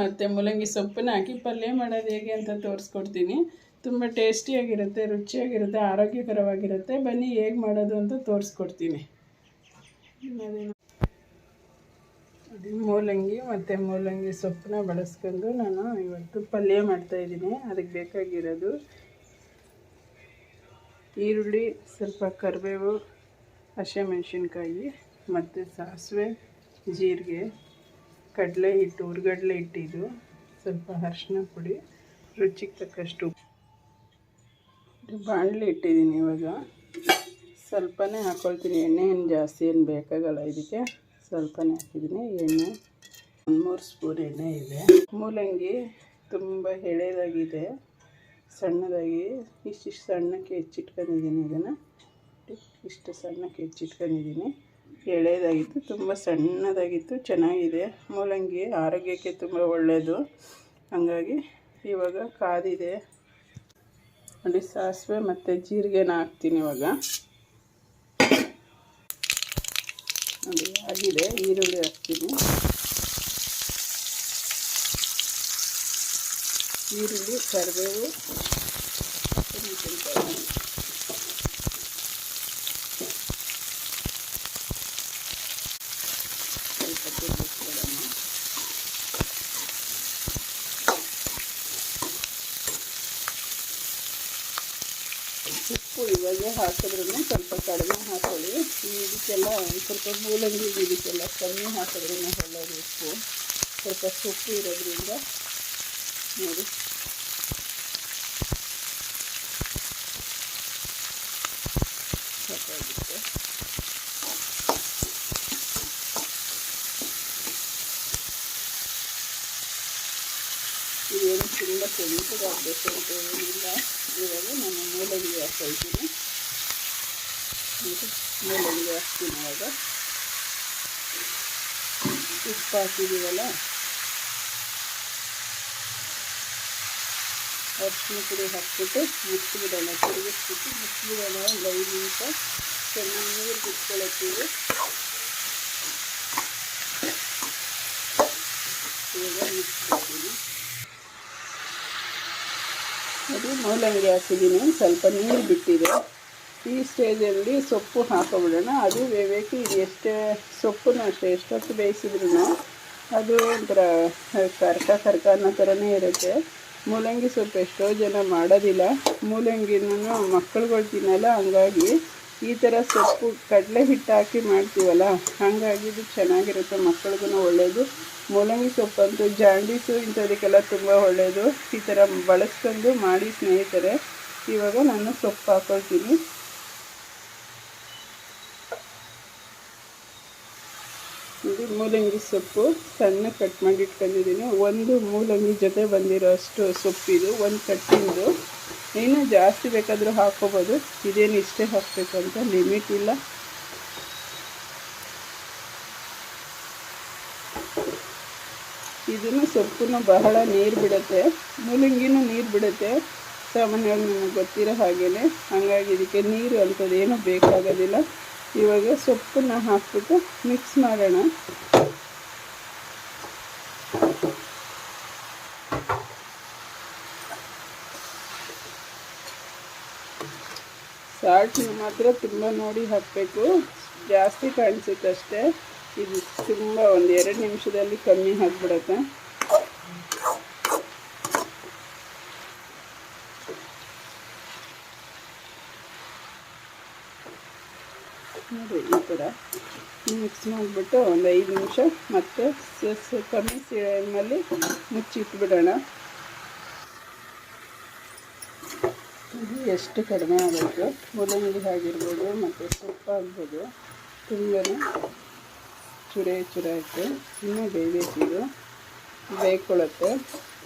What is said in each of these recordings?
ಮತ್ತು ಮೂಲಂಗಿ ಸೊಪ್ಪನ್ನ ಹಾಕಿ ಪಲ್ಯ ಮಾಡೋದು ಹೇಗೆ ಅಂತ ತೋರಿಸ್ಕೊಡ್ತೀನಿ. ತುಂಬ ಟೇಸ್ಟಿಯಾಗಿರುತ್ತೆ ರುಚಿಯಾಗಿರುತ್ತೆ, ಆರೋಗ್ಯಕರವಾಗಿರುತ್ತೆ. ಬನ್ನಿ ಹೇಗೆ ಮಾಡೋದು ಅಂತ ತೋರಿಸ್ಕೊಡ್ತೀನಿ. ಅದು ಮೂಲಂಗಿ ಮತ್ತು ಮೂಲಂಗಿ ಸೊಪ್ಪನ್ನ ಬಳಸ್ಕೊಂಡು ನಾನು ಇವತ್ತು ಪಲ್ಯ ಮಾಡ್ತಾಯಿದ್ದೀನಿ ಅದಕ್ಕೆ ಬೇಕಾಗಿರೋದು ಈರುಳ್ಳಿ, ಸ್ವಲ್ಪ ಕರಿಬೇವು, ಹಸಿಮೆಣ್ಸಿನ್ಕಾಯಿ ಮತ್ತು ಸಾಸಿವೆ, ಜೀರಿಗೆ. ಕಡಲೆ ಹಿಟ್ಟು, ಹುರ್ಗಡಲೆ ಹಿಟ್ಟಿದು, ಸ್ವಲ್ಪ ಅರಿಶಿನ ಪುಡಿ, ರುಚಿಗೆ ತಕ್ಕಷ್ಟು ಬಾಣಲೆ ಇಟ್ಟಿದ್ದೀನಿ ಇವಾಗ. ಸ್ವಲ್ಪನೇ ಹಾಕ್ಕೊಳ್ತೀನಿ ಎಣ್ಣೆ ಏನು ಜಾಸ್ತಿ ಏನು ಬೇಕಾಗಲ್ಲ ಇದಕ್ಕೆ. ಸ್ವಲ್ಪನೇ ಹಾಕಿದ್ದೀನಿ, ಎಣ್ಣೆ. ಒಂದು ಮೂರು ಸ್ಪೂನ್ ಎಣ್ಣೆ ಇದೆ. ಮೂಲಂಗಿ ತುಂಬ ಎಳೆದಾಗಿದೆ, ಸಣ್ಣದಾಗಿ. ಇಷ್ಟಿಷ್ಟು ಸಣ್ಣಕ್ಕೆ ಹೆಚ್ಚಿಟ್ಕೊಂಡಿದ್ದೀನಿ ಇದನ್ನು. ಇಷ್ಟು ಸಣ್ಣಕ್ಕೆ ಹೆಚ್ಚಿಟ್ಕೊಂಡಿದ್ದೀನಿ. ಎಳೆದಾಗಿತ್ತು, ತುಂಬ ಸಣ್ಣದಾಗಿತ್ತು, ಚೆನ್ನಾಗಿದೆ. ಮೂಲಂಗಿ ಆರೋಗ್ಯಕ್ಕೆ ತುಂಬ ಒಳ್ಳೆಯದು ಹಾಗಾಗಿ ಇವಾಗ ಕಾದಿದೆ. ನೋಡಿ, ಸಾಸಿವೆ ಮತ್ತು ಜೀರಿಗೆನ ಹಾಕ್ತೀನಿ ಇವಾಗ. ನೋಡಿ, ಆಗಿದೆ. ಈರುಳ್ಳಿ ಹಾಕ್ತೀನಿ. ಈರುಳ್ಳಿ, ಕರಿಬೇವು. ಉಪ್ಪು ಇವಾಗ ಹಾಕಿದ್ರೂ ಸ್ವಲ್ಪ ಕಡಿಮೆ ಹಾಕೊಳ್ಳಿ. ಈ ಇದಕ್ಕೆಲ್ಲ ಒಂದು ಸ್ವಲ್ಪ ಮೂಲಂಗಿ ಇದಕ್ಕೆಲ್ಲ ಕಮ್ಮಿ ಹಾಕಿದ್ರೂ ಒಳ್ಳೆಯದು ಉಪ್ಪು. ಸ್ವಲ್ಪ ಸೊಪ್ಪು ಇರೋದ್ರಿಂದ ನೋಡಿ. ಸಾಕಾಗುತ್ತೆ ಇದೇನು ತುಂಬ ಕೆಂಪಗಾಗಬೇಕು ಅಂತ ಏನಿಲ್ಲ. ಇವಾಗ ನಾನು ಮೂಲಂಗಿ ಹಾಕ್ತಾ ಇದು ಮೂಲಂಗಿ ಹಾಕ್ತೀನಿ ಇವಾಗ. ಉಪ್ಪು ಹಾಕಿದ್ದೀವಲ್ಲ? ಅರಿಶಿನ ಪುಡಿ ಹಾಕ್ಬಿಟ್ಟು ಮುಚ್ಚಿಬಿಡೋಣ ತಿರುಗಿಸ್ಬಿಟ್ಟು ಮುಚ್ಚಿಬಿಡೋಣ ಒಂದು ಐದು ನಿಮಿಷ ಚೆನ್ನಾಗಿ ನೀರು ಬಿಟ್ಕೊಳತ್ತೀವಿ ಇವಾಗ ಮುಚ್ಚಿಬಿಡ್ತೀನಿ ಅದು ಮೂಲಂಗಿ ಹಾಕಿದ್ದೀನಿ ಸ್ವಲ್ಪ ನೀರು ಬಿಟ್ಟಿದೆ. ಈ ಸ್ಟೇಜಲ್ಲಿ ಸೊಪ್ಪು ಹಾಕೋಬಿಡೋಣ. ಅದು ಬೇಯಬೇಕು ಇದು ಎಷ್ಟೇ ಸೊಪ್ಪನ್ನು ಅಷ್ಟೇ, ಎಷ್ಟೊತ್ತು ಬೇಯಿಸಿದ್ರು ಅದು ಒಂಥರ ಕರ್ಕ ಕರ್ಕ ಅನ್ನೋ ಥರನೇ ಇರುತ್ತೆ. ಮೂಲಂಗಿ ಸೊಪ್ಪು ಎಷ್ಟೋ ಜನ ಮಾಡೋದಿಲ್ಲ. ಮೂಲಂಗಿನೂ ಮಕ್ಕಳುಗಳು ತಿನ್ನಲ್ಲ, ಹಂಗಾಗಿ ಈ ಥರ ಸೊಪ್ಪು ಕಡಲೆ ಹಿಟ್ಟು ಹಾಕಿ ಮಾಡ್ತೀವಲ್ಲ, ಹಾಗಾಗಿ ಇದು ಚೆನ್ನಾಗಿರುತ್ತೆ. ಮಕ್ಕಳಿಗೂ ಒಳ್ಳೆಯದು ಮೂಲಂಗಿ ಸೊಪ್ಪಂತೂ ಜಾಂಡೀಸು ಇಂಥದಕ್ಕೆಲ್ಲ ತುಂಬ ಒಳ್ಳೆಯದು ಈ ಥರ ಬಳಸ್ಕೊಂಡು ಮಾಡಿ ಸ್ನೇಹಿತರೆ, ಇವಾಗ ನಾನು ಸೊಪ್ಪು ಹಾಕೊಳ್ತೀನಿ. ಇದು ಮೂಲಂಗಿ ಸೊಪ್ಪು. ಸಣ್ಣ ಕಟ್ ಮಾಡಿ ಇಟ್ಕೊಂಡಿದ್ದೀನಿ. ಒಂದು ಮೂಲಂಗಿ ಜೊತೆ ಬಂದಿರೋ ಅಷ್ಟು ಸೊಪ್ಪಿದು, ಒಂದು ಕಟ್ಟಿಂದು. ಇನ್ನೂ ಜಾಸ್ತಿ ಬೇಕಾದರೂ ಹಾಕ್ಕೋಬೋದು ಇದೇನು ಇಷ್ಟೇ ಹಾಕಬೇಕು ಅಂತ ಲಿಮಿಟ್ ಇಲ್ಲ. ಇದನ್ನು ಸೊಪ್ಪನ್ನು ಬಹಳ ನೀರು ಬಿಡುತ್ತೆ. ಮೂಲಂಗಿನೂ ನೀರು ಬಿಡುತ್ತೆ. ಸಾಮಾನ್ಯವಾಗಿ ನಿಮಗೆ ಗೊತ್ತಿರೋ ಹಾಗೇ ಹಾಗಾಗಿ ಇದಕ್ಕೆ ನೀರು ಅಂಥದ್ದೇನು ಬೇಕಾಗೋದಿಲ್ಲ. ಇವಾಗ ಸೊಪ್ಪನ್ನು ಹಾಕ್ಬಿಟ್ಟು ಮಿಕ್ಸ್ ಮಾಡೋಣ. ಸಾಲ್ಟ್ನ ಮಾತ್ರ ತುಂಬ ನೋಡಿ ಹಾಕಬೇಕು. ಜಾಸ್ತಿ ಕಾಣಿಸುತ್ತೆ ಅಷ್ಟೇ ಇದು ತುಂಬ ಒಂದು ಎರಡು ನಿಮಿಷದಲ್ಲಿ ಕಮ್ಮಿ ಹಾಕ್ಬಿಡತ್ತೆ. ನೋಡಿ, ಈ ಥರ ಮಿಕ್ಸ್ ಮಾಡಿಬಿಟ್ಟು ಒಂದು ಐದು ನಿಮಿಷ ಮತ್ತೆ ಕಮ್ಮಿ ಸಿಮಲ್ಲಿ ಮುಚ್ಚಿಟ್ಬಿಡೋಣ ಇದು ಎಷ್ಟು ಕಡಿಮೆ ಆಗುತ್ತೆ? ಮೂಲಂಗಿ ಆಗಿರ್ಬೋದು ಮತ್ತು ಸೊಪ್ಪು ಆಗ್ಬೋದು ತುಂಬನೇ ಚುರೆ ಚುರಾಯಿತು ಇನ್ನೂ ಬೇಯಬೇಕಿದು ಬೇಯ್ಕೊಳ್ಳುತ್ತೆ.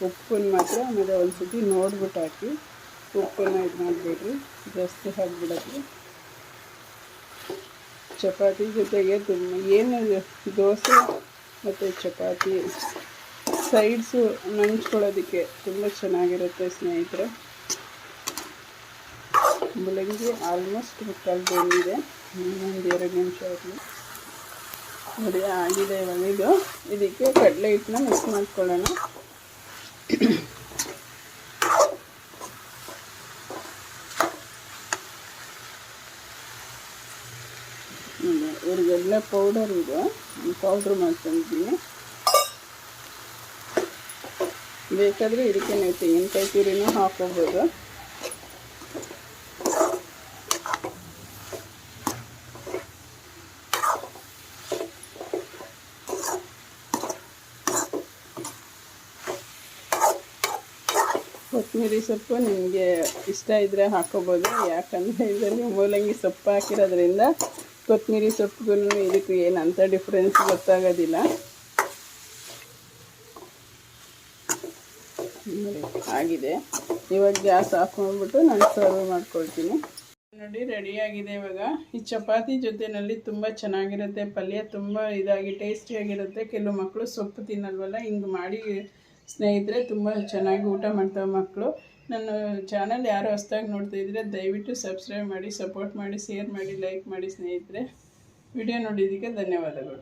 ಉಪ್ಪನ್ನು ಮಾತ್ರ ಆಮೇಲೆ ಒಂದು ಸತಿ ನೋಡ್ಬಿಟ್ಟು ಹಾಕಿ ಉಪ್ಪನ್ನು ಇದು ಮಾಡಿಬಿಡ್ರಿ. ಜಾಸ್ತಿ ಹಾಕ್ಬಿಡೋದು. ಚಪಾತಿ ಜೊತೆಗೆ ತುಂಬ ಏನು ದೋಸೆ ಮತ್ತು ಚಪಾತಿ. ಸೈಡ್ಸು ನಂಚ್ಕೊಳ್ಳೋದಕ್ಕೆ ತುಂಬ ಚೆನ್ನಾಗಿರುತ್ತೆ ಸ್ನೇಹಿತರೆ. ಮೂಲಂಗಿ ಆಲ್ಮೋಸ್ಟ್ ಮುಕ್ಕಾಲು ಬಂದಿದೆ ಇನ್ನೊಂದು ಎರಡು ನಿಮಿಷ ಆಗಲಿ ನೋಡಿ, ಆಗಿದೆ ಇವಾಗ ಇದು. ಇದಕ್ಕೆ ಕಡಲೆ ಹಿಟ್ಟನ್ನ ಮಿಕ್ಸ್ ಮಾಡ್ಕೊಳ್ಳೋಣ. ಇವ್ರಿಗೆಲ್ಲ ಪೌಡರ್ ಇದೆ. ಪೌಡ್ರ್ ಮಾಡ್ಕೊಂಡಿದ್ದೀನಿ. ಬೇಕಾದರೆ ಇದಕ್ಕೆ ನೀವು ತೆಂಗಿನಕಾಯಿ ತುರಿನೂ ಹಾಕೋಬೋದು ಕೊತ್ತಂಬರಿ ಸೊಪ್ಪು ನಿಮಗೆ ಇಷ್ಟ ಇದ್ದರೆ ಹಾಕೋಬೋದು. ಯಾಕಂದರೆ ಇದರಲ್ಲಿ ಮೂಲಂಗಿ ಸೊಪ್ಪು ಹಾಕಿರೋದ್ರಿಂದ ಕೊತ್ತಂಬರಿ ಸೊಪ್ಪುಗೂ ಇದಕ್ಕೂ ಏನಂತ ಡಿಫ್ರೆನ್ಸ್ ಗೊತ್ತಾಗೋದಿಲ್ಲ. ಆಗಿದೆ. ಇವಾಗ ಗ್ಯಾಸ್ ಆಫ್ ಮಾಡಿಬಿಟ್ಟು ನಾನು ಸರ್ವ್ ಮಾಡ್ಕೊಳ್ತೀನಿ. ನೋಡಿ, ರೆಡಿಯಾಗಿದೆ ಇವಾಗ. ಈ ಚಪಾತಿ ಜೊತೆನಲ್ಲಿ ತುಂಬ ಚೆನ್ನಾಗಿರುತ್ತೆ. ಪಲ್ಯ ತುಂಬ ಇದಾಗಿ, ಟೇಸ್ಟಿಯಾಗಿರುತ್ತೆ. ಕೆಲವು ಮಕ್ಕಳು ಸೊಪ್ಪು ತಿನ್ನಲ್ವಲ್ಲ, ಹಿಂಗೆ ಮಾಡಿ ಸ್ನೇಹಿತರೆ, ತುಂಬ ಚೆನ್ನಾಗಿ ಊಟ ಮಾಡ್ತಾವೆ ಮಕ್ಕಳು. ನನ್ನ ಚಾನಲ್ ಯಾರು ಹೊಸ್ದಾಗಿ ನೋಡ್ತಾ ಇದ್ರೆ, ದಯವಿಟ್ಟು ಸಬ್ಸ್ಕ್ರೈಬ್ ಮಾಡಿ ಸಪೋರ್ಟ್ ಮಾಡಿ ಶೇರ್ ಮಾಡಿ ಲೈಕ್ ಮಾಡಿ ಸ್ನೇಹಿತರೆ. ವಿಡಿಯೋ ನೋಡಿದ್ದಕ್ಕೆ ಧನ್ಯವಾದಗಳು.